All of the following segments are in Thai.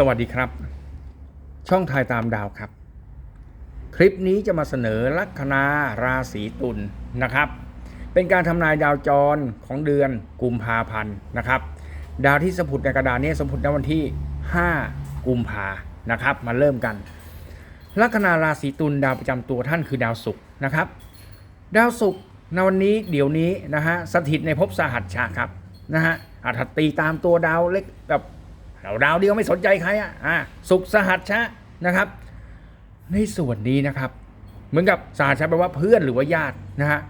สวัสดีครับ ช่องทายตามดาวครับ คลิปนี้จะมาเสนอลัคนาราศีตุลนะครับ เป็นการทำนายดาวจรของเดือนกุมภาพันธ์นะครับ ดาวที่สมุดในกระดานนี้สมุดในวันที่ 5 กุมภานะครับ มาเริ่มกัน ลัคนาราศีตุลดาวประจำตัวท่านคือดาวศุกร์นะครับ ดาวศุกร์ในวันนี้เดี๋ยวนี้นะฮะสถิตในภพสหัชชาครับนะฮะอาถตีตามตัวดาวเล็กแบบ ดาวดาวเดียวไม่สนใจใครอะอ่าศุกร์สหัชชะนะครับ ในส่วนนี้นะครับ เหมือนกับสหัชชะแปลว่าเพื่อนหรือว่าญาตินะฮะ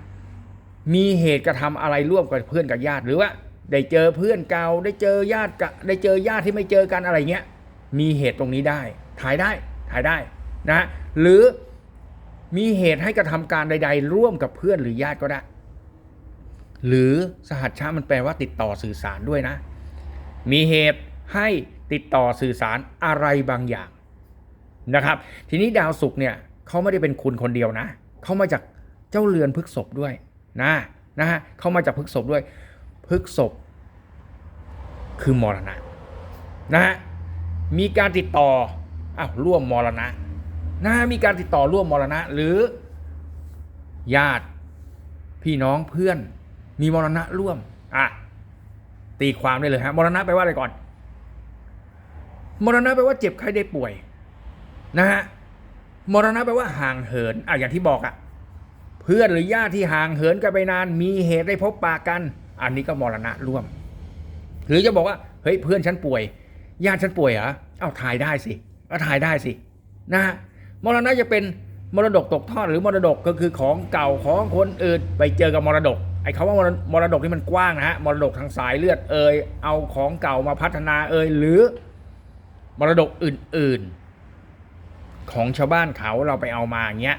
มีเหตุกระทำอะไรร่วมกับเพื่อนกับญาติ หรือว่าได้เจอเพื่อนเก่าได้เจอญาติกได้เจอญาติที่ไม่เจอกันอะไรเงี้ยมีเหตุตรงนี้ได้ถ่ายได้ถ่ายได้นะฮะหรือมีเหตุให้กระทำการใด ๆ ร่วมกับเพื่อนหรือญาติก็ได้ หรือสหัชชามันแปลว่าติดต่อสื่อสารด้วยนะ มีเหตุ ให้ติดต่อสื่อสารอะไรบางอย่างนะครับ ทีนี้ดาวศุกร์เนี่ยเขาไม่ได้เป็นคุณคนเดียวนะเขามาจากเจ้าเรือนพฤกษบด้วยนะนะฮะเขามาจากพฤกษบด้วยพฤกษบคือมรณะนะฮะมีการติดต่ออ้าวร่วมมรณะนะมีการติดต่อร่วมมรณะหรือ ญาติพี่น้องเพื่อนมีมรณะร่วมอะตีความได้เลยฮะมรณะแปลว่าอะไรก่อน มรณะแปลว่าเจ็บไข้ได้ป่วยนะฮะมรณะแปลว่าห่างเหินอะอย่างที่บอกอะเพื่อนหรือญาติที่ห่างเหินกันไปนาน มีเหตุได้พบปะกัน อันนี้ก็มรณะร่วม หรือจะบอกว่าเฮ้ยเพื่อนฉันป่วย ญาติฉันป่วยเหรอเอ้าถ่ายได้สิก็ถ่ายได้สินะฮะมรณะจะเป็นมรดกตกทอดหรือมรดกก็คือของเก่าของคนอื่นไปเจอกับมรดกไอ้คำว่ามรมรดกนี่มันกว้างนะฮะมรดกทางสายเลือดเอ่ยเอาของเก่ามาพัฒนาเอ่ยหรือ มรดกอื่น ๆ ของชาวบ้านเขาเราไปเอามาอย่างเงี้ย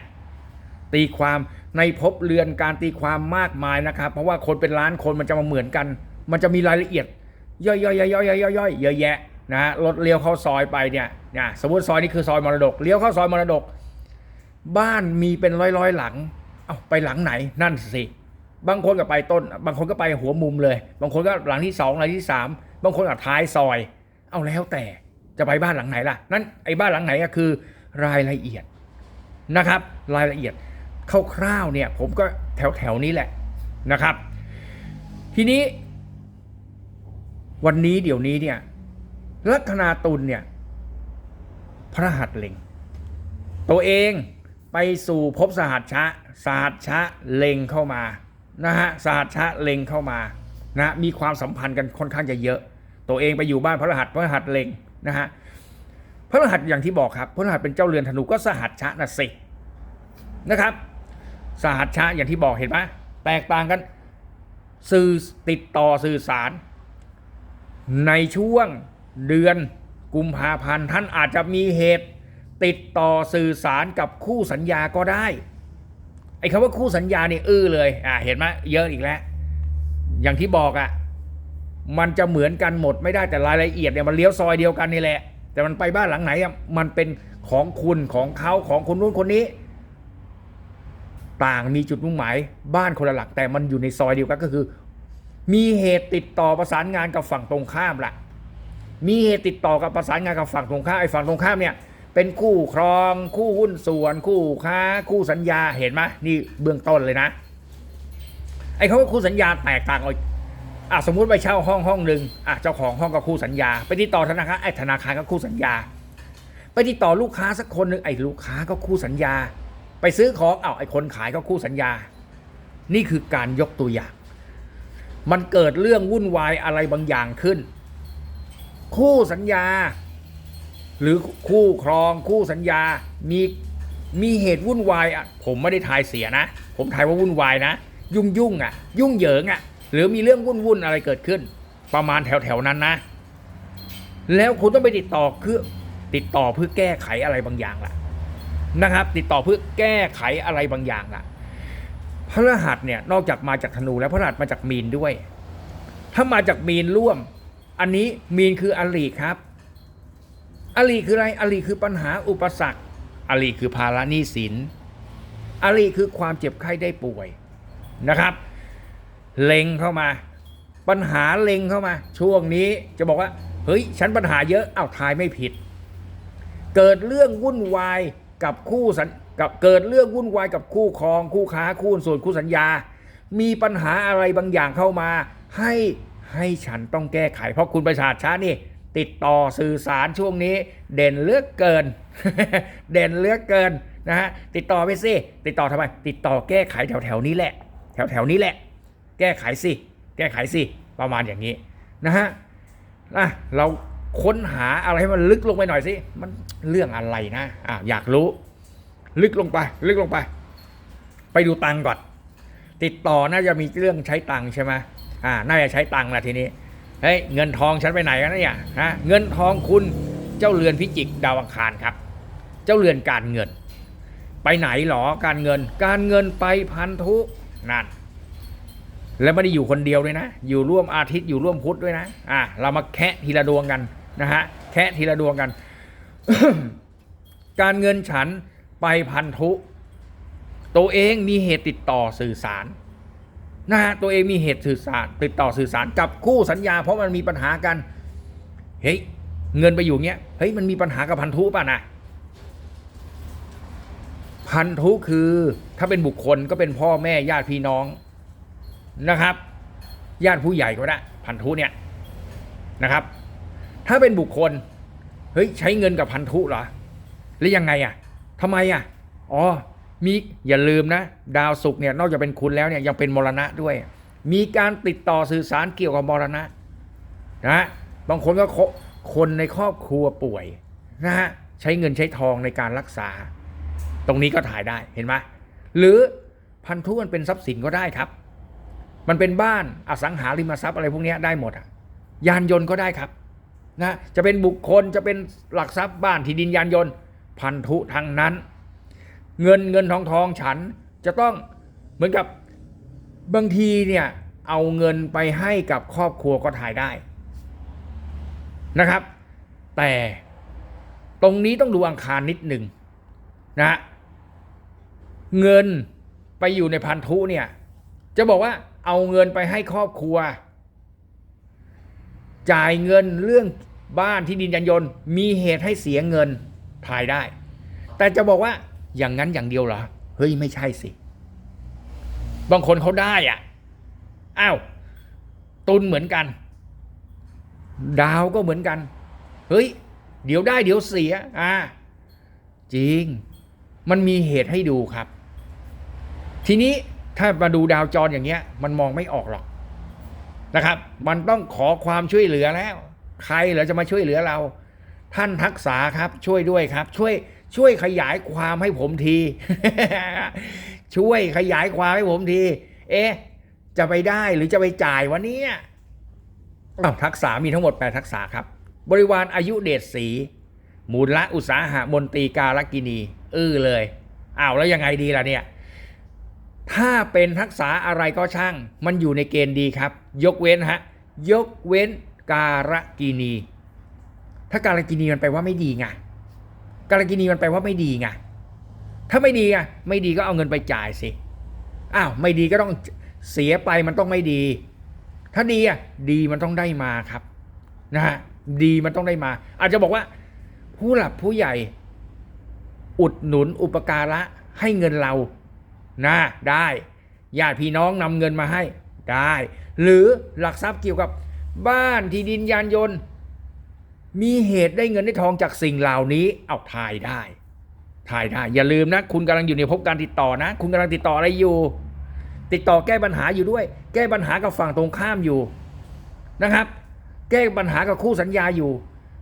ตีความในภพเรือนการตีความมากมายนะครับ เพราะว่าคนเป็นล้านคนมันจะมาเหมือนกัน มันจะมีรายละเอียด ย่อยๆๆๆๆๆเยอะแยะนะฮะรถเลี้ยวเข้าซอยไปเนี่ยนะสมมติซอยนี้คือซอยมรดกเลี้ยวเข้าซอยมรดก บ้านมีเป็นร้อยๆหลัง เอาไปหลังไหนนั่นสิบางคนก็ไปต้น บางคนก็ไปหัวมุมเลย บางคนก็หลังที่สองหลังที่สามบางคนก็ท้ายซอย เอาแล้วแต่ จะไปบ้านหลังไหนล่ะ นั่นไอ้บ้านหลังไหนก็คือรายละเอียดนะครับ รายละเอียดคร่าวๆเนี่ยผมก็แถวแถวๆนี้แหละนะครับ ทีนี้ วันนี้เดี๋ยวนี้เนี่ยลัคนาตุลเนี่ยพระหัสเล็ง ตัวเองไปสู่ภพสหัชชะสหัชชะเล็งเข้ามานะฮะสหัชชะเล็งเข้ามานะมีความสัมพันธ์กันค่อนข้างจะเยอะ ตัวเองไปอยู่บ้านพระรหัสพระรหัสเล็ง นะฮะพระรหัสอย่างที่บอกครับพระรหัสเป็นเจ้าเรือนธนูก็สหัชชะนะสินะครับ สหัชชะอย่างที่บอกเห็นไหมแตกต่างกันสื่อติดต่อสื่อสาร ในช่วงเดือนกุมภาพันธ์ท่านอาจจะมีเหตุ ติดต่อสื่อสารกับคู่สัญญาก็ได้ไอ้คำว่าคู่สัญญาเนี่ยอื้อเลยอ่าเห็นไหมเยอะอีกแล้ว อย่างที่บอกอะ่ะ มันจะเหมือนกันหมดไม่ได้แต่รายละเอียดเนี่ยมันเลี้ยวซอยเดียวกันนี่แหละ แต่มันไปบ้านหลังไหนอะมันเป็นของคุณของเขาของคนนู้นคนนี้ ต่างมีจุดมุ่งหมาย บ้านคนละหลักแต่มันอยู่ในซอยเดียวกันก็คือ มีเหตุติดต่อประสานงานกับฝั่งตรงข้ามล่ะ มีเหตุติดต่อกับประสานงานกับฝั่งตรงข้ามไอ้ฝั่งตรงข้ามเนี่ยเป็นคู่ครอง คู่หุ้นส่วน คู่ค้า คู่สัญญาเห็นไหมนี่เบื้องต้นเลยนะไอ้เขาว่าคู่สัญญาแตกต่างออก อะสมมุติไปเช่าห้องห้องหนึ่งอะเจ้าของห้องก็คู่สัญญา ไปติดต่อธนาคารไอ้ธนาคารก็คู่สัญญา ไปติดต่อลูกค้าสักคนหนึ่งไอ้ลูกค้าก็คู่สัญญา ไปซื้อของอ้าวไอ้คนขายก็คู่สัญญา นี่คือการยกตัวอย่าง มันเกิดเรื่องวุ่นวายอะไรบางอย่างขึ้น คู่สัญญา หรือคู่ครองคู่สัญญามีมีเหตุวุ่นวายอะผมไม่ได้ทายเสียนะ ผมทายว่าวุ่นวายนะ ยุ่งยุ่งอะ ยุ่งเหยิงอะ หรือมีเรื่องวุ่นวุ่นอะไรเกิดขึ้น ประมาณแถวแถวๆนั้นนะ แล้วคุณต้องไปติดต่อคือติดต่อเพื่อแก้ไขอะไรบางอย่างล่ะนะครับ ติดต่อเพื่อแก้ไขอะไรบางอย่างล่ะพระรหัสเนี่ยนอกจากมาจากธนูแล้วพระรหัสมาจากมีนด้วย ถ้ามาจากมีนร่วม อันนี้มีนคืออลีครับ อลีคืออะไรอลีคือปัญหาอุปสรรคอลีคือภาระหนี้สินอลีคือความเจ็บไข้ได้ป่วยนะครับ เล็งเข้ามา ปัญหาเล็งเข้ามา ช่วงนี้จะบอกว่า เฮ้ย ฉันปัญหาเยอะอ้าวทายไม่ผิด เกิดเรื่องวุ่นวายกับคู่สัญกับเกิดเรื่องวุ่นวายกับคู่ครองคู่ค้าคู่ส่วนคู่สัญญา มีปัญหาอะไรบางอย่างเข้ามา ให้ให้ฉันต้องแก้ไข เพราะคุณประชาชานี่ ติดต่อสื่อสารช่วงนี้ เด่นเลือกเกิน เด่นเลือกเกินนะฮะติดต่อไปสิติดต่อทำไม ติดต่อแก้ไขแถวแถวนี้แหละ แถวแถวนี้แหละ แก้ไขสิแก้ไขสิประมาณอย่างนี้นะฮะอะเราค้นหาอะไรให้มันลึกลงไปหน่อยสิมันเรื่องอะไรนะอะอยากรู้ ลึกลงไปลึกลงไป ไปดูตังก่อนติดต่อน่าจะมีเรื่องใช้ตังใช่ไหมอ่าน่าจะใช้ตังละทีนี้เฮ้ยเงินทองฉันไปไหนกันเนี่ยฮะเงินทองคุณเจ้าเรือนพิจิกดาวอังคารครับ เจ้าเรือนการเงิน ไปไหนหรอการเงิน การเงินไปพันธุนั่น แล้วไม่ได้อยู่คนเดียวด้วยนะ อยู่ร่วมอาทิตย์อยู่ร่วมพุธด้วยนะ อ่าเรามาแคะทีละดวงกันนะฮะ แคะทีละดวงกัน การเงินฉันไปพันธุ ตัวเองมีเหตุติดต่อสื่อสารนะฮะ ตัวเองมีเหตุสื่อสาร ติดต่อสื่อสารกับคู่สัญญา เพราะมันมีปัญหากัน เฮ้ย เงินไปอยู่เงี้ย เฮ้ย มันมีปัญหากับพันธุป่ะนะพันธุคือถ้าเป็นบุคคลก็เป็นพ่อแม่ญาติพี่น้อง นะครับ ญาติผู้ใหญ่ก็ได้พันธุเนี่ยนะครับ ถ้าเป็นบุคคลเฮ้ยใช้เงินกับพันธุเหรอแล้วยังไงอะทำไมอะอ๋อมีอย่าลืมนะ ดาวศุกร์เนี่ยนอกจากเป็นคุณแล้วเนี่ยยังเป็นมรณะด้วย มีการติดต่อสื่อสารเกี่ยวกับมรณะนะบางคนก็คนในครอบครัวป่วยนะฮะใช้เงินใช้ทองในการรักษา ตรงนี้ก็ถ่ายได้เห็นไหมหรือพันธุมันเป็นทรัพย์สินก็ได้ครับ มันเป็นบ้านอสังหาริมทรัพย์อะไรพวกนี้ได้หมดอะยานยนต์ก็ได้ครับนะจะเป็นบุคคลจะเป็นหลักทรัพย์บ้านที่ดินยานยนต์ พันธุทั้งนั้น เงินเงินทองทองฉันจะต้องเหมือนกับบางทีเนี่ยเอาเงินไปให้กับครอบครัวก็ถ่ายได้นะครับ แต่ตรงนี้ต้องดูอังคารนิดหนึ่งนะฮะเงินไปอยู่ในพันธุเนี่ยจะบอกว่า เอาเงินไปให้ครอบครัว จ่ายเงินเรื่องบ้านที่ดินยานยนต์ มีเหตุให้เสียเงินถ่ายได้ แต่จะบอกว่าอย่างนั้นอย่างเดียวเหรอเฮ้ยไม่ใช่สิ บางคนเขาได้อะอ้าวตุนเหมือนกัน ดาวก็เหมือนกัน เฮ้ย เดี๋ยวได้เดี๋ยวเสีย อ่า จริง มันมีเหตุให้ดูครับ ทีนี้ ถ้ามาดูดาวจรอย่างเงี้ย มันมองไม่ออกหรอกนะครับ มันต้องขอความช่วยเหลือแล้ว ใครเหรอจะมาช่วยเหลือเรา ท่านทักษะครับช่วยด้วยครับ ช่วยช่วยขยายความให้ผมที ช่วยขยายความให้ผมที เอ๊ะจะไปได้หรือจะไปจ่ายวะเนี่ยอ้ทักษะมีทั้งหมด8ทักษะครับ บริวารอายุเดชสีมูลละอุตสาหะมนตรีกาลกินี อื้อเลยอ้าวแล้วยังไงดีล่ะเนี่ย ถ้าเป็นทักษะอะไรก็ช่าง มันอยู่ในเกณฑ์ดีครับ ยกเว้นฮะ ยกเว้นการกินี ถ้าการกินีมันแปลว่าไม่ดีไง การกินีมันแปลว่าไม่ดีไง ถ้าไม่ดีอะไม่ดีก็เอาเงินไปจ่ายสิ อ้าว ไม่ดีก็ต้องเสียไปมันต้องไม่ดี ถ้าดีอะ ดีมันต้องได้มาครับ นะฮะ ดีมันต้องได้มา อาจจะบอกว่า ผู้หลักผู้ใหญ่ อุดหนุนอุปการะให้เงินเรา นะได้ญาติพี่น้องนำเงินมาให้ได้ หรือหลักทรัพย์เกี่ยวกับบ้านที่ดินยานยนต์ มีเหตุได้เงินได้ทองจากสิ่งเหล่านี้เอาถ่ายได้ ถ่ายได้ อย่าลืมนะ คุณกำลังอยู่ในภพการติดต่อนะ คุณกำลังติดต่ออะไรอยู่ ติดต่อแก้ปัญหาอยู่ด้วย แก้ปัญหากับฝั่งตรงข้ามอยู่นะครับ แก้ปัญหากับคู่สัญญาอยู่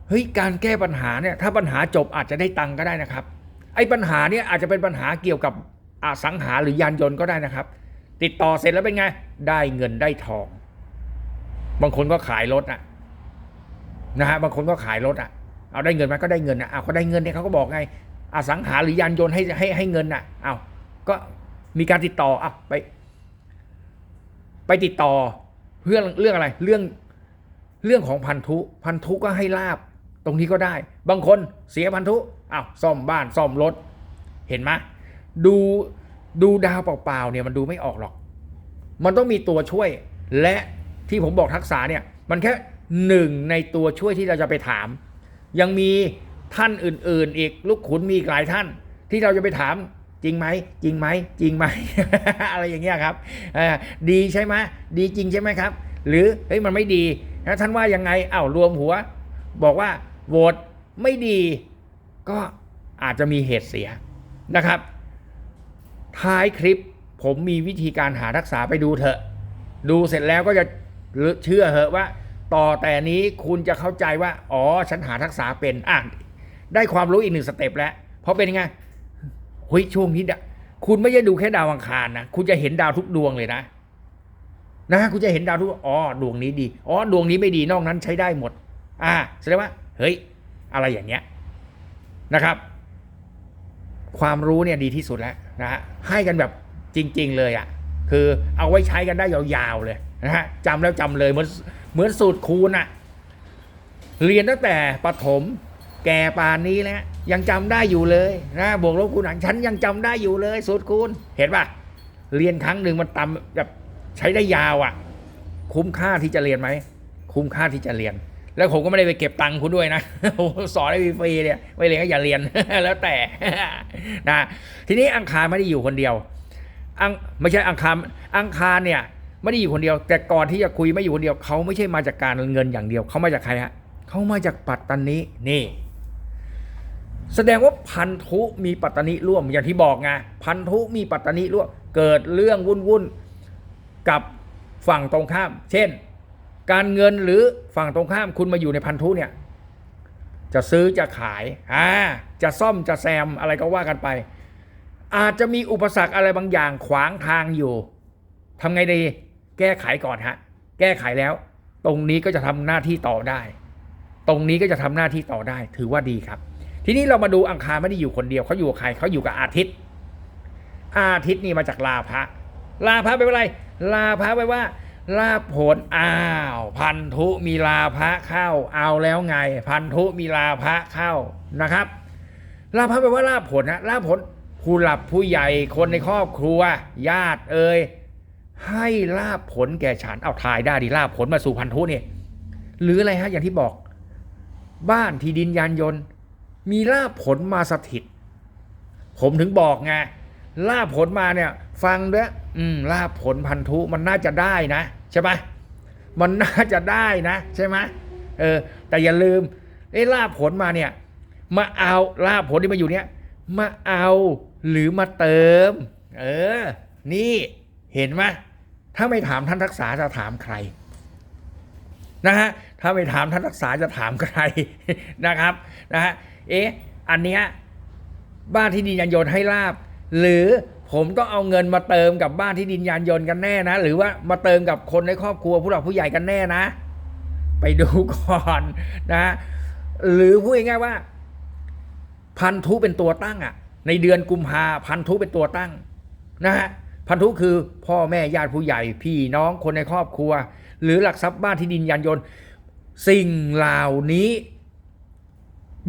เฮ้ยการแก้ปัญหาเนี่ยถ้าปัญหาจบอาจจะได้ตังก็ได้นะครับ ไอ้ปัญหาเนี่ยอาจจะเป็นปัญหาเกี่ยวกับ อสังหาหรือยานยนต์ก็ได้นะครับ ติดต่อเสร็จแล้วเป็นไง ได้เงินได้ทอง บางคนก็ขายรถอะนะฮะบางคนก็ขายรถอะเอาได้เงินมาก็ได้เงินอะเอาเขาได้เงินเนี่ยเขาก็บอกไงอสังหาหรือยานยนต์ให้ให้ให้เงินอะเอาก็มีการติดต่ออะไป ไปติดต่อเรื่องเรื่องอะไร เรื่องเรื่องของพันธุพันธุก็ให้ลาบ ตรงนี้ก็ได้ บางคนเสียพันธุอ้าวซ่อมบ้านซ่อมรถ เห็นไหม ดูดูดาวเปล่าๆเนี่ยมันดูไม่ออกหรอก มันต้องมีตัวช่วย และที่ผมบอกทักษะเนี่ย มันแค่หนึ่งในตัวช่วยที่เราจะไปถาม ยังมีท่านอื่น ๆ อีกลูกขุนมีอีกหลายท่าน ที่เราจะไปถามจริงไหมจริงไหมจริงไหม อะไรอย่างเงี้ยครับดีใช่ไหมดีจริงใช่ไหมครับ หรือเฮ้ยมันไม่ดีแล้วท่านว่ายังไงอ้าวรวมหัว บอกว่าโหวตไม่ดี ก็อาจจะมีเหตุเสียนะครับ ท้ายคลิปผมมีวิธีการหารักษาไปดูเถอะ ดูเสร็จแล้วก็จะเชื่อเหอะว่า ต่อแต่นี้คุณจะเข้าใจว่า อ๋อ ฉันหาทักษะเป็นอะได้ความรู้อีกหนึ่งสเต็ปแล้ว เพราะเป็นยังไงเฮ้ยช่วงนี้คุณไม่ใช่ดูแค่ดาวอังคารนะ คุณจะเห็นดาวทุกดวงเลยนะ นะคุณจะเห็นดาวทุกอ๋อดวงนี้ดีอ๋อดวงนี้ไม่ดีนอกนั้นใช้ได้หมด อ่าแสดงว่า เฮ้ย อะไรอย่างเงี้ยนะครับ ความรู้เนี่ยดีที่สุดแล้ว นะฮะให้กันแบบจริง ๆ เลยอะ่ะคือเอาไว้ใช้กันได้ยาวๆเลยนะฮะจำแล้วจำเลยเหมือนเหมือนสูตรคูณอะ่ะเรียนตั้งแต่ประถมแก่ปานนี้แล้วยังจำได้อยู่เลยนะบวกลบคูณหารฉันยังจำได้อยู่เลย สูตรคูณเห็นปะเรียนครั้งหนึ่งมันตำแบบใช้ได้ยาวอะ่ะ คุ้มค่าที่จะเรียนไหมคุ้มค่าที่จะเรียน แล้วผมก็ไม่ได้ไปเก็บตังค์คุณด้วยนะผมสอนให้ฟรีเนี่ยไม่เรียนก็อย่าเรียนแล้วแต่นะทีนี้อังคารไม่ได้อยู่คนเดียวอังไม่ใช่อังคารอังคารเนี่ยไม่ได้อยู่คนเดียว แต่ก่อนที่จะคุยไม่อยู่คนเดียวเขาไม่ใช่มาจากการเงินอย่างเดียวเขามาจากใครฮะเขามาจากปัตตานีนี่ แสดงว่าพันธุมีปัตตานีร่วมอย่างที่บอกไงพันธุมีปัตตานีร่วมเกิดเรื่องวุ่นๆกับฝั่งตรงข้าม เช่น การเงินหรือฝั่งตรงข้ามคุณมาอยู่ในพันธุเนี่ย จะซื้อจะขายอ่าจะซ่อมจะแซมอะไรก็ว่ากันไป อาจจะมีอุปสรรคอะไรบางอย่างขวางทางอยู่ทำไงดี แก้ไขก่อนฮะ แก้ไขแล้ว ตรงนี้ก็จะทำหน้าที่ต่อได้ ตรงนี้ก็จะทำหน้าที่ต่อได้ ถือว่าดีครับ ทีนี้เรามาดูอังคารไม่ได้อยู่คนเดียวเขาอยู่กับใครเขาอยู่กับอาทิตย์ อาทิตย์นี่มาจากลาภะลาภะไปว่าอะไรลาภะไปว่า ลาภผลอ้าว พันธุมีลาภะเข้า เอาแล้วไง พันธุมีลาภะเข้านะครับลาภะแปลว่าลาผลนะลาผลผู้หลับผู้ใหญ่คนในครอบครัว ญาติเอ่ยให้ลาผลแก่ฉันเอาทายได้ดิลาผลมาสู่พันธุนี่หรืออะไรฮะอย่างที่บอก บ้านที่ดินยานยนต์ มีลาผลมาสถิต ผมถึงบอกไงลาผลมาเนี่ย ฟังเด้ออืมลาผลพันธุมันน่าจะได้นะ ใช่ไหมมันน่าจะได้นะใช่ไหมเออแต่อย่าลืมไอ้ลาภผลมาเนี่ย มาเอาลาภผลที่มาอยู่เนี่ยมาเอาหรือมาเติม เออ นี่เห็นไหมถ้าไม่ถามท่านรักษาจะถามใครนะฮะถ้าไม่ถามท่านรักษาจะถามใครนะครับนะฮะเอ๊ะอันเนี้ยบ้านที่ดินยานยนให้ลาบ หรือ ผมต้องเอาเงินมาเติมกับบ้านที่ดินยานยนต์กันแน่นะ หรือว่ามาเติมกับคนในครอบครัวผู้หลักผู้ใหญ่กันแน่นะ ไปดูก่อนนะ หรือพูดง่ายๆว่า พันธุเป็นตัวตั้งอะ ในเดือนกุมภาพันธุเป็นตัวตั้งนะฮะพันธุคือพ่อแม่ญาติผู้ใหญ่ พี่น้องคนในครอบครัว หรือหลักทรัพย์บ้านที่ดินยานยนต์ สิ่งเหล่านี้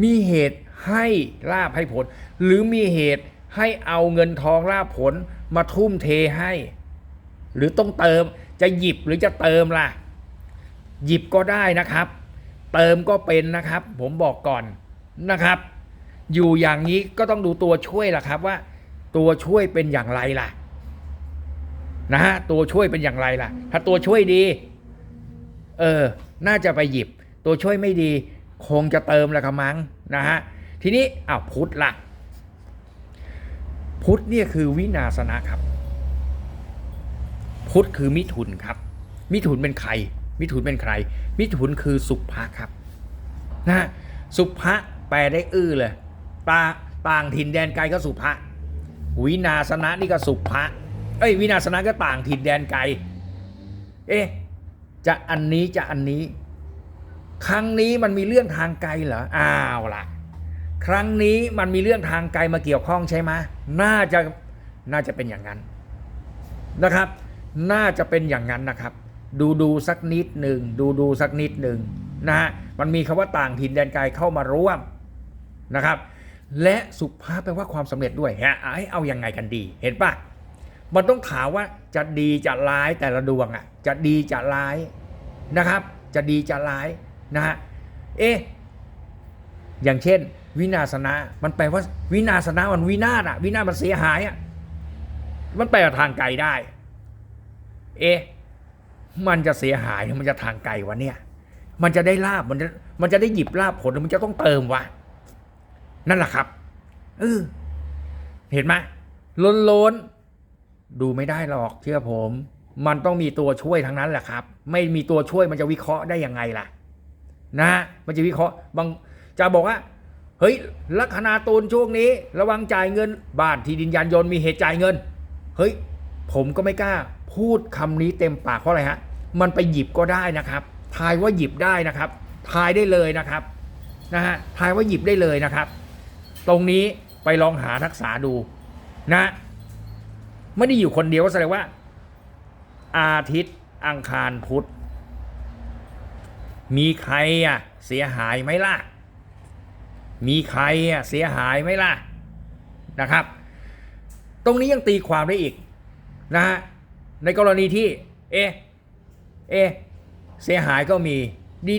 มีเหตุให้ลาบให้ผล หรือมีเหตุ ให้เอาเงินทองลาผลมาทุ่มเทให้ หรือต้องเติมจะหยิบหรือจะเติมล่ะ หยิบก็ได้นะครับ เติมก็เป็นนะครับ ผมบอกก่อนนะครับ อยู่อย่างนี้ก็ต้องดูตัวช่วยล่ะครับว่า ตัวช่วยเป็นอย่างไรล่ะนะฮะตัวช่วยเป็นอย่างไรล่ะ ถ้าตัวช่วยดี เออ น่าจะไปหยิบ ตัวช่วยไม่ดี คงจะเติมละกมังนะฮะทีนี้อ้าวพุทธล่ะ พุทธเนี่ยคือวินาสนะครับ พุทธคือมิถุนครับ มิถุนเป็นใคร มิถุนเป็นใคร มิถุนคือสุภะครับนะฮะสุภะแปลได้อื้อเลยตาต่างถิ่นแดนไกลก็สุภะวินาสนะนี่ก็สุภะเอ้ยวินาสนะก็ต่างถิ่นแดนไกล เอ๊ะจะอันนี้จะอันนี้ ครั้งนี้มันมีเรื่องทางไกลเหรออ้าวล่ะ ครั้งนี้มันมีเรื่องทางไกลมาเกี่ยวข้องใช่ไหมน่าจะน่าจะเป็นอย่างนั้นนะครับ น่าจะเป็นอย่างนั้นนะครับ ดูดูสักนิดหนึ่งดูดูสักนิดหนึ่งนะฮะมันมีคำว่าต่างถิ่นแดนไกลเข้ามาร่วมนะครับ และสุภาพแปลว่าความสำเร็จด้วยฮะให้เอาอยังไงกันดี เห็นปะมันต้องถามว่าจะดีจะร้ายแต่ละดวงอะจะดีจะร้ายนะครับ จะดีจะร้ายนะฮะเอ๊ะอย่างเช่น วินาศนะ มันแปลว่าวินาศนะมันวินาศอะวินาศมันเสียหายอะมันไปทางไกลได้ เอ๊ะมันจะเสียหายมันจะทางไกลวะเนี่ย มันจะได้ลาบมันจะมันจะได้หยิบลาบผลมันจะต้องเติมวะนั่นแหละครับเออเห็นไหมล้นล้นดูไม่ได้หรอกเชื่อผม มันต้องมีตัวช่วยทั้งนั้นแหละครับ ไม่มีตัวช่วยมันจะวิเคราะห์ได้ยังไงล่ะ นะ มันจะวิเคราะห์บางจะบอกว่า เฮ้ยลัคนาตูนช่วงนี้ ระวังจ่ายเงิน บ้านที่ดินยานยนต์มีเหตุจ่ายเงิน เฮ้ย ผมก็ไม่กล้า พูดคำนี้เต็มปากเพราะอะไรฮะ มันไปหยิบก็ได้นะครับ ทายว่าหยิบได้นะครับ ทายได้เลยนะครับนะฮะทายว่าหยิบได้เลยนะครับ ตรงนี้ไปลองหาทักษะดูนะไม่ได้อยู่คนเดียวก็แสดงว่า อาทิตย์อังคารพุธมีใครอะเสียหายไหมล่ะ มีใครเสียหายไหมล่ะนะครับ ตรงนี้ยังตีความได้อีกนะฮะในกรณีที่ เอะเอะเสียหายก็มี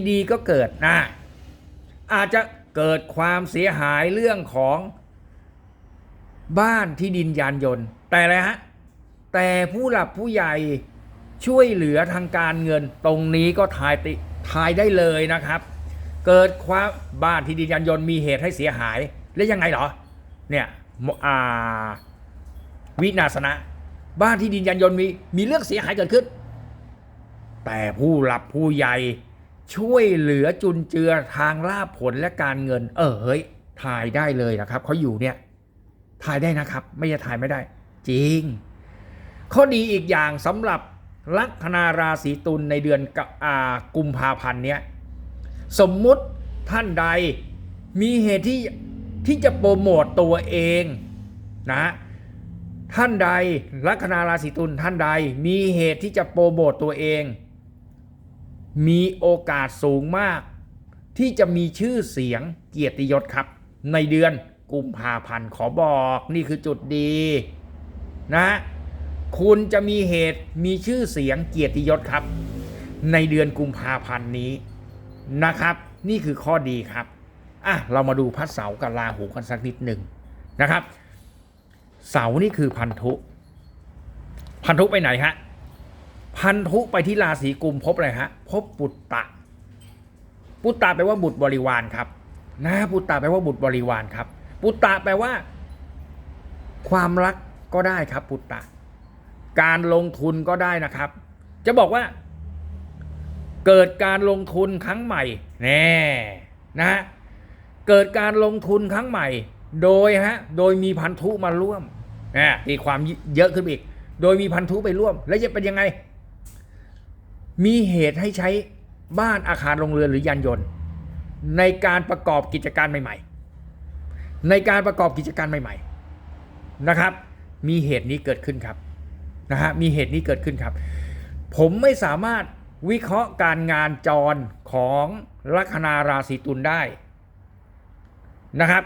ดีๆ ก็เกิดนะอาจจะเกิดความเสียหายเรื่องของบ้านที่ดินยานยนต์ แต่อะไรฮะแต่ผู้หลักผู้ใหญ่ช่วยเหลือทางการเงินตรงนี้ก็ทายติทายได้เลยนะครับ เกิดความบ้านที่ดินยานยนต์มีเหตุให้เสียหาย แล้วยังไงเหรอ เนี่ยวินาศนะ บ้านที่ดินยานยนต์มีมีเรื่องเสียหายเกิดขึ้น แต่ผู้หลับผู้ใหญ่ช่วยเหลือจุนเจือทางลาภผลและการเงิน เออเฮ้ยถ่ายได้เลยนะครับเขาอยู่เนี่ยถ่ายได้นะครับ ไม่ใช่ถ่ายไม่ได้ จริง ข้อดีอีกอย่างสำหรับลัคนาราศีตุลในเดือนกอ่ากุมภาพันธ์เนี้ย สมมุติท่านใดมีเหตุที่ที่จะโปรโมตตัวเองนะท่านใดลัคนาราศีตุลท่านใดมีเหตุที่จะโปรโมตตัวเอง มีโอกาสสูงมาก ที่จะมีชื่อเสียงเกียรติยศครับ ในเดือนกุมภาพันธ์ขอบอกนี่คือจุดดีนะคุณจะมีเหตุมีชื่อเสียงเกียรติยศครับ ในเดือนกุมภาพันธ์นี้ นะครับ นี่คือข้อดีครับอะเรามาดูพระเสากับราหูกันสักนิดหนึ่งนะครับ เสานี่คือพันธุ พันธุไปไหนฮะพันธุไปที่ราศีกุมพบอะไรฮะพบปุตตะ ปุตตะแปลว่าบุตรบริวารครับ นะปุตตะแปลว่าบุตรบริวารครับ ปุตตะแปลว่า ความรักก็ได้ครับ ปุตตะ การลงทุนก็ได้นะครับ จะบอกว่า เกิดการลงทุนครั้งใหม่แน่นะเกิดการลงทุนครั้งใหม่ โดยฮะโดยมีพันธุมาร่วมนะตีความเยอะขึ้นอีก โดยมีพันธุไปร่วม แล้วจะเป็นยังไง มีเหตุให้ใช้บ้านอาคารโรงเรือนหรือยานยนต์ ในการประกอบกิจการใหม่ ๆ ในการประกอบกิจการใหม่ ๆนะครับ มีเหตุนี้เกิดขึ้นครับนะฮะมีเหตุนี้เกิดขึ้นครับ ผมไม่สามารถ วิเคราะห์การงานจรของลัคนาราศีตุลได้นะครับ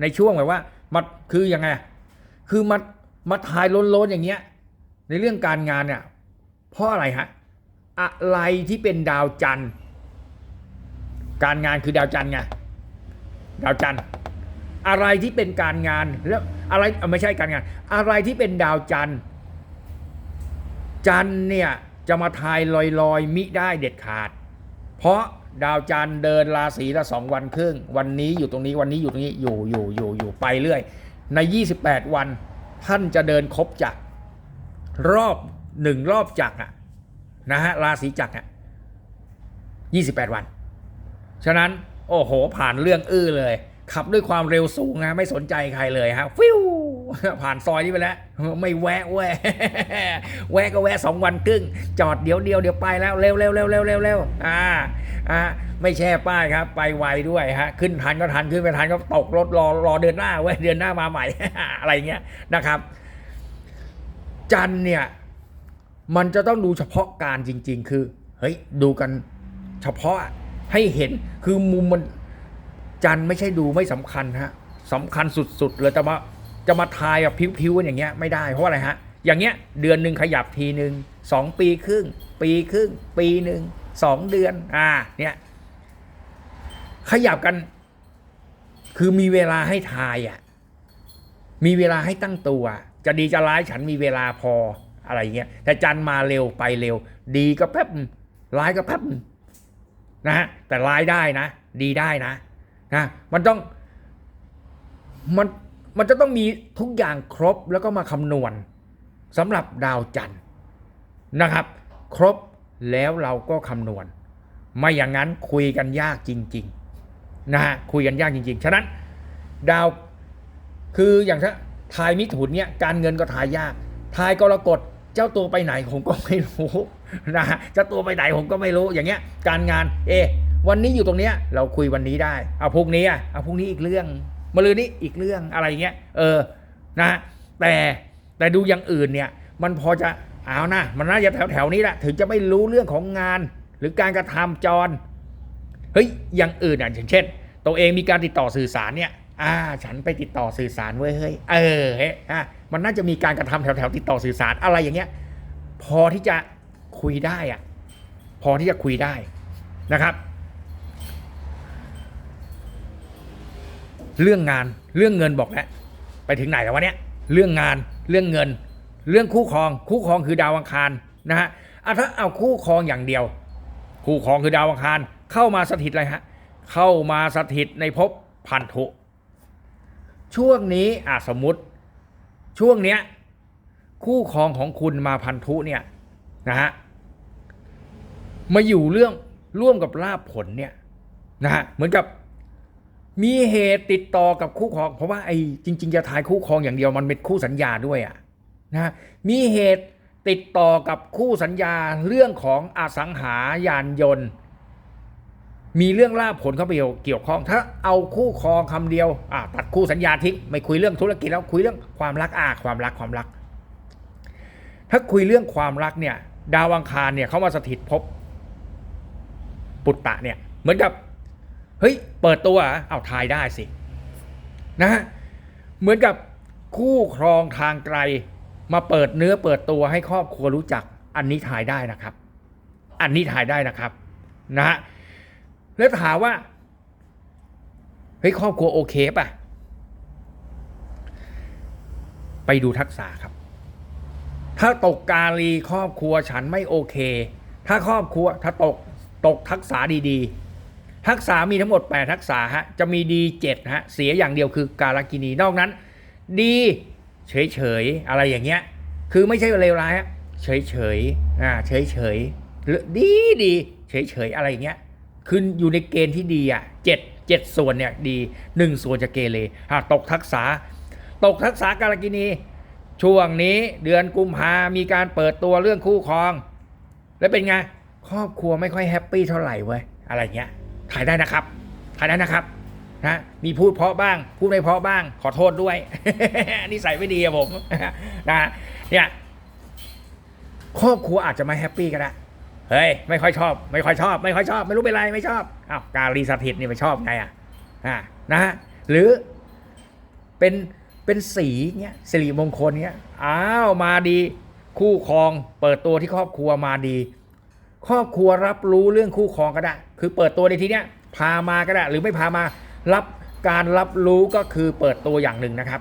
ในช่วงแบบว่ามาคือยังไง คือมามาทายล้นๆอย่างเงี้ย ในเรื่องการงานเนี่ยเพราะอะไรฮะอะไรที่เป็นดาวจันทร์ การงานคือดาวจันทร์ไงดาวจันทร์อะไรที่เป็นการงานแล้วอะไรไม่ใช่การงาน อะไรที่เป็นดาวจันทร์จันทร์เนี่ย จะมาทายลอยๆ มิได้เด็ดขาด เพราะดาวจันทร์เดินราศีละสองวันครึ่ง วันนี้อยู่ตรงนี้วันนี้อยู่ตรงนี้อยู่อยู่อยู่อยู่ไปเรื่อย ใน 28 วันท่านจะเดินครบจักรรอบหนึ่งรอบจักรอะนะฮะราศีจักรอะ28 วัน ฉะนั้นโอ้โหผ่านเรื่องอื้อเลย ขับด้วยความเร็วสูงนะไม่สนใจใครเลยฮะฟิวผ่านซอยนี้ไปแล้ว ไม่แวะแวะแวะก็แวะสองวันครึ่ง จอดเดี๋ยวเดียวเดี๋ยวไปแล้วเร็วเร็วเร็วเร็วเร็วเร็วอ่าอ่าไม่แช่ป้ายครับ ไปไวด้วยฮะขึ้นทันก็ทันขึ้นไม่ทันก็ตกรถรอรอเดือนหน้าเว้ยเดือนหน้ามาใหม่ อะไรเงี้ยนะครับ จันเนี่ย มันจะต้องดูเฉพาะการจริง ๆ คือเฮ้ยดูกันเฉพาะให้เห็นคือมุมมัน จันไม่ใช่ดูไม่สำคัญฮะสำคัญสุดๆเลยจะมาจะมาทายแบบพิ้วๆอย่างเงี้ยไม่ได้เพราะอะไรฮะอย่างเงี้ยเดือนหนึ่งขยับทีหนึ่งสองปีครึ่ง ปีครึ่ง ปีหนึ่งสองเดือนอ่าเนี่ยขยับกัน คือมีเวลาให้ทายอะมีเวลาให้ตั้งตัว จะดีจะร้ายฉันมีเวลาพออะไรเงี้ยแต่จันมาเร็วไปเร็ว ดีก็แป๊บร้ายก็แป๊บนะฮะแต่ร้ายได้นะ ดีได้นะ นะมันต้องมันมันจะต้องมีทุกอย่างครบแล้วก็มาคำนวณสำหรับดาวจันทร์นะครับ ครบแล้วเราก็คำนวณ ไม่อย่างนั้นคุยกันยากจริงๆนะฮะคุยกันยากจริงๆ ฉะนั้นดาวคืออย่างถ้าทายมิถุนเนี่ยการเงินก็ทายยาก ทายกรกฎเจ้าตัวไปไหนผมก็ไม่รู้นะฮะเจ้าตัวไปไหนผมก็ไม่รู้อย่างเงี้ยการงานเอ วันนี้อยู่ตรงเนี้ยเราคุยวันนี้ได้เอาพรุ่งนี้อะเอาพรุ่งนี้อีกเรื่องมะรืนนี้อีกเรื่องอะไรเงี้ยเออนะแต่แต่ดูอย่างอื่นเนี่ยมันพอจะเอานะมันน่าจะแถวแถวๆนี้แหละถึงจะไม่รู้เรื่องของงาน หรือการกระทำจรเฮ้ยอย่างอื่นอะอย่างเช่น ตัวเองมีการติดต่อสื่อสารเนี่ยอ่าฉันไปติดต่อสื่อสารเว้ยเฮ้ยเออเฮ้ยอะมันน่าจะมีการกระทำแถวๆติดต่อสื่อสารอะไรอย่างเงี้ยพอที่จะคุยได้อะพอที่จะคุยได้นะครับ เรื่องงานเรื่องเงินบอกแล้วไปถึงไหนแล้ววะเนี่ยเรื่องงานเรื่องเงิน เรื่องคู่ครอง คู่ครองคือดาวอังคารนะฮะอะถ้าเอาคู่ครองอย่างเดียว คู่ครองคือดาวอังคารเข้ามาสถิตอะไรฮะเข้ามาสถิตในภพพันธุช่วงนี้อะสมมติช่วงเนี้ยคู่ครองของคุณมาพันธุเนี่ยนะฮะมาอยู่เรื่องร่วมกับลาบผลเนี่ยนะฮะเหมือนกับ มีเหตุติดต่อกับคู่ครอง เพราะว่าไอ้จริง ๆ จะทายคู่ครองอย่างเดียวมันเป็นคู่สัญญาด้วยอะนะมีเหตุติดต่อกับคู่สัญญาเรื่องของอสังหายานยนต์ มีเรื่องล่าผลเข้าไปเกี่ยวข้อง ถ้าเอาคู่ครองคำเดียวอะตัดคู่สัญญาทิ้งไม่คุยเรื่องธุรกิจแล้วคุยเรื่องความรักอะความรักความรัก ถ้าคุยเรื่องความรักเนี่ย ดาวอังคารเนี่ยเขามาสถิตภพปุตตะเนี่ยเหมือนกับ เฮ้ย เปิดตัวเอเอาทายได้สินะฮะเหมือนกับคู่ครองทางไกล มาเปิดเนื้อเปิดตัวให้ครอบครัวรู้จัก อันนี้ทายได้นะครับ อันนี้ทายได้นะครับ นะฮะแล้วถามว่าเฮ้ยครอบครัวโอเคป่ะ ไปดูทักษะครับ ถ้าตกกาลีครอบครัวฉันไม่โอเค ถ้าครอบครัวถ้าตกตกทักษะดีๆ ทักษะมีทั้งหมด 8 ทักษะฮะจะมีดี7ฮะเสียอย่างเดียวคือการกินีนอกนั้น ดีเฉยๆอะไรอย่างเงี้ยคือไม่ใช่เลวร้ายฮะเฉยๆอ่าเฉยๆดีดีเฉยๆอะไรอย่างเงี้ยคืออยู่ในเกณฑ์ที่ดีอะเจ็ดเจ็ดส่วนเนี่ยดีหนึ่งส่วนจะเกเรอะตกทักษะตกทักษะการกินีช่วงนี้เดือนกุมภามีการเปิดตัวเรื่องคู่ครอง แล้วเป็นไง ครอบครัวไม่ค่อยแฮปปี้เท่าไหร่เว้ยอะไรเงี้ย ถ่ายได้นะครับถ่ายได้นะครับนะมีพูดเพราะบ้าง พูดไม่เพราะบ้าง ขอโทษด้วยนิสัยไม่ดีอะผมนะเนี่ยครอบครัวอาจจะไม่แฮปปี้ก็ได้เฮ้ยไม่ค่อยชอบ ไม่ค่อยชอบ ไม่ค่อยชอบ ไม่รู้เป็นไรไม่ชอบอ้าวการรีสถิตนี่ไม่ชอบไงอะอ่านะฮะหรือเป็นเป็นสีเงี้ยสิริมงคลเงี้ยอ้าวมาดี คู่ครองเปิดตัวที่ครอบครัวมาดี ครอบครัวรับรู้เรื่องคู่ครองก็ได้ คือเปิดตัวในที่เนี้ยพามาก็ได้ หรือไม่พามารับการรับรู้ก็คือเปิดตัวอย่างหนึ่งนะครับ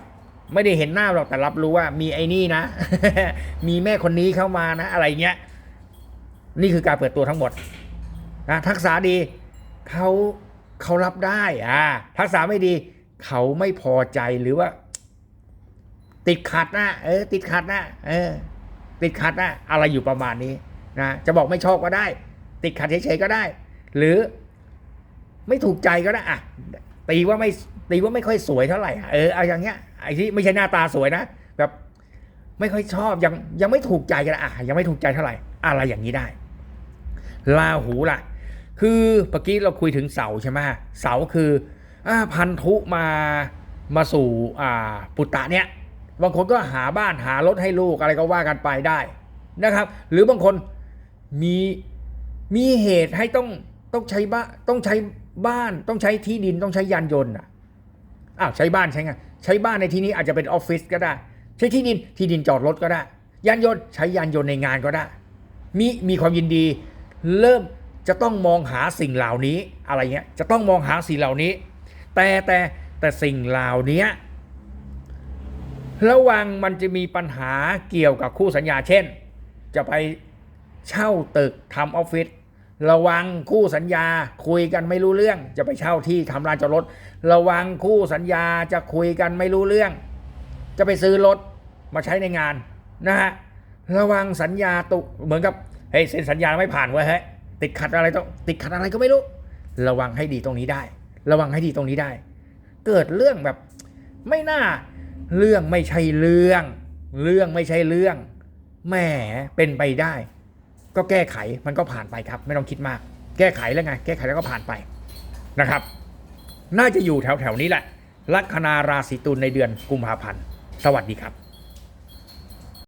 ไม่ได้เห็นหน้าหรอกแต่รับรู้ว่ามีไอ้นี่นะ มีแม่คนนี้เข้ามานะ อะไรเงี้ย นี่คือการเปิดตัวทั้งหมดนะทักษะดีเขาเขารับได้อ่าทักษะไม่ดี เขาไม่พอใจหรือว่า ติดขัดนะเออ ติดขัดนะเออ ติดขัดนะอะไรอยู่ประมาณนี้ นะจะบอกไม่ชอบก็ได้ ติดขัดเฉยๆก็ได้ หรือไม่ถูกใจก็ได้อะตีว่าไม่ตีว่าไม่ค่อยสวยเท่าไหร่เออเอาอย่างเงี้ยไอ้ที่ไม่ใช่หน้าตาสวยนะแบบไม่ค่อยชอบยังยังไม่ถูกใจกันอะยังไม่ถูกใจเท่าไหร่อะไรอย่างนี้ได้ลาหูล่ะ คือเมื่อกี้เราคุยถึงเสาใช่ไหมเสาคืออพันธุมามาสู่อ่าปุตตะเนี่ยบางคนก็หาบ้านหารถให้ลูกอะไรก็ว่ากันไปได้นะครับ หรือบางคน มีมีเหตุให้ต้องต้องใช้บ้านต้องใช้บ้านต้องใช้ที่ดินต้องใช้ยานยนต์อะอ้าวใช้บ้านใช้ไงใช้บ้านในที่นี้อาจจะเป็นออฟฟิศก็ได้ ใช้ที่ดินที่ดินจอดรถก็ได้ ยานยนต์ใช้ยานยนต์ในงานก็ได้ มีมีความยินดี เริ่มจะต้องมองหาสิ่งเหล่านี้อะไรเงี้ยจะต้องมองหาสิ่งเหล่านี้ แต่แต่แต่สิ่งเหล่านี้ระวังมันจะมีปัญหาเกี่ยวกับคู่สัญญาเช่น จะไป เช่าตึกทำออฟฟิศระวังคู่สัญญาคุยกันไม่รู้เรื่อง จะไปเช่าที่ทำลานจอดรถ ระวังคู่สัญญาจะคุยกันไม่รู้เรื่อง จะไปซื้อรถมาใช้ในงานนะฮะระวังสัญญาตุเหมือนกับเฮ้ยเซ็นสัญญาไม่ผ่านเว้เฮ้ยติดขัดอะไรต้องติดขัดอะไรก็ไม่รู้ ระวังให้ดีตรงนี้ได้ ระวังให้ดีตรงนี้ได้ เกิดเรื่องแบบไม่น่าเรื่องไม่ใช่เรื่อง เรื่องไม่ใช่เรื่องแหมเป็นไปได้ ก็แก้ไขมันก็ผ่านไปครับ ไม่ต้องคิดมาก แก้ไขแล้วไง แก้ไขแล้วก็ผ่านไปนะครับ น่าจะอยู่แถวๆนี้แหละลัคนาราศีตุลในเดือนกุมภาพันธ์สวัสดีครับ